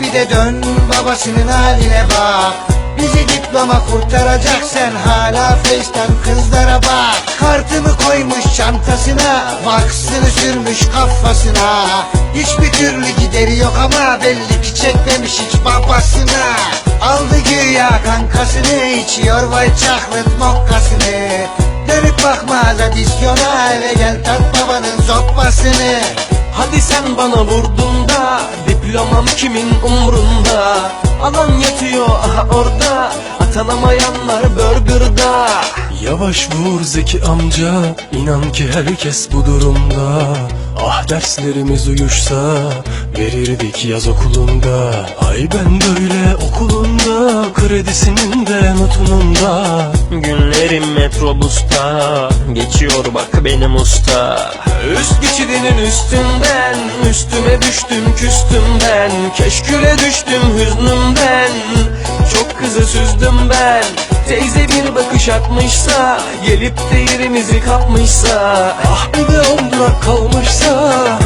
bir de dön babasının haline bak. Bizi diploma kurtaracak sen hala Face'ten kızlara bak. Kartımı koymuş çantasına Vaksını sürmüş kafasına. Hiçbir türlü gideri yok ama belli ki çekmemiş hiç babasına. Aldı güya kankasını içiyor vay chocolate mokkasını. Dönüp bakmaz adisyona eve gel tat babanın zoppasını Hadi sen bana vurdun da Diplomam kimin umrunda. Alan yatıyor aha orada. Atanamayanlar burgerda. Yavaş vur Zeki amca. İnan ki herkes bu durumda. Ah derslerimiz uyuşsa Verirdik yaz okulunda. Ay ben böyle okulunda Kredisinin de notununda. Günlerim metrobusta. Geçiyor bak benim usta. Üst geçidinin üstünden Üstüme düştüm küstüm ben. Keşküle düştüm hüznümden. Çok kızı süzdüm ben. Teyze bir bakış atmışsa Gelip de yerimizi kapmışsa. Ah bir de on durak kalmışsa